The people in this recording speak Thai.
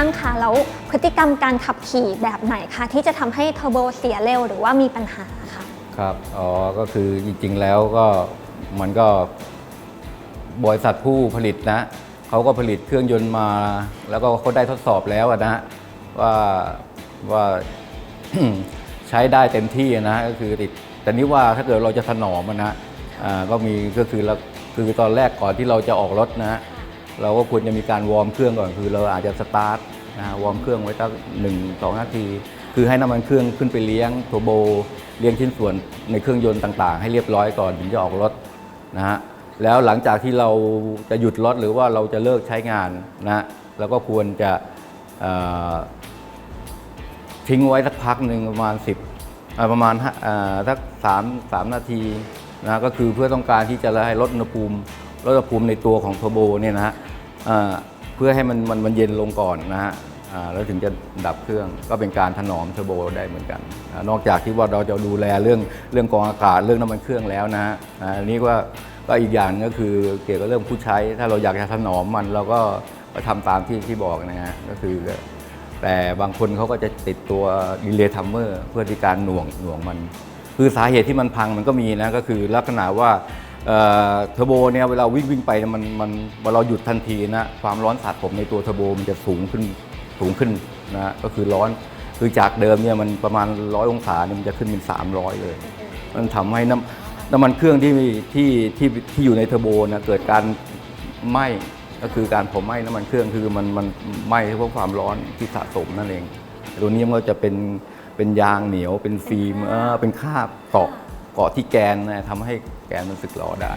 ช่างคะแล้วพฤติกรรมการขับขี่แบบไหนคะที่จะทำให้เทอร์โบเสียเร็วหรือว่ามีปัญหาคะครับ อ๋อ ก็คือจริงๆแล้วก็มันก็บริษัทผู้ผลิตนะเขาก็ผลิตเครื่องยนต์มา แล้วก็เขาได้ทดสอบแล้วอะนะว่าว่าใช้ได้เต็มที่นะก็คือติดแต่นี้ว่าถ้าเกิดเราจะถนอมนะอ่าก็มีก็คือเราคือตอนแรกก่อนที่เราจะออกรถนะ เราก็ควรจะมีการวอร์มเครื่องก่อนคือเราอาจจะสตาร์ทนะวอร์มเครื่องไว้ตั้งหนึ่งสองนาที คือให้น้ำมันเครื่องขึ้นไปเลี้ยงโทโบเลี้ยงชิ้นส่วนในเครื่องยนต์ต่างๆ ให้เรียบร้อยก่อนถึงจะออกรถนะฮะแล้วหลังจากที่เราจะหยุดรถหรือว่าเราจะเลิกใช้งานนะเราก็ควรจะทิ้งไว้สักพักหนึ่งประมาณ 10 ประมาณอ่าสักสามสามนาทีนะก็คือเพื่อต้องการที่จะให้ลดอุณหภูมิลดอุณหภูมิในตัวของเทอร์โบเนี่ยนะฮะ เพื่อให้มันมันมันเย็นลงก่อนนะฮะแล้วถึงจะดับเครื่องก็เป็นการถนอมเทอร์โบได้เหมือนกันอนอกจากที่ว่าเราจะดูแลเรื่องเรื่องกองอากาศเรื่องน้ำมันเครื่องแล้วนะฮะอันนี้ก็ก็อีกอย่างก็คือเกี่ยวกับเรื่องผู้ใช้ ถ้าเราอยากจะถนอมมันเราก็ก็ทำตามที่ที่บอกนะฮะก็คือ แต่บางคนเขาก็จะติดตัวดีเลย์ทัมเมอร์เพื่อที่การหน่วงหน่วงมัน คือสาเหตุที่มันพังมันก็มีนะก็คือลักษณะว่า เทอร์โบเนี่ยเวลาวิ่งวิ่งไปมันมันเวลาเราหยุดทันทีนะความร้อนสะสมในตัวเทอร์โบมันจะสูงขึ้นสูงขึ้นนะก็คือร้อนคือจากเดิมเนี่ยมันประมาณร้อยองศาเนี่ยมันจะขึ้นเป็น 300 เลย มันทำให้น้ำน้ำมันเครื่องที่ที่ที่ที่อยู่ในเทอร์โบนะเกิดการไหม้ก็คือการเผาไหม้น้ำมันเครื่องคือมันมันไหม้เพราะความร้อนที่สะสมนั่นเองตัวนี้มันก็จะเป็นเป็นยางเหนียวเป็นฟิล์มเออเป็นคราบเกาะ เกาะที่แกนนะทำให้แกนมันสึกหลอได้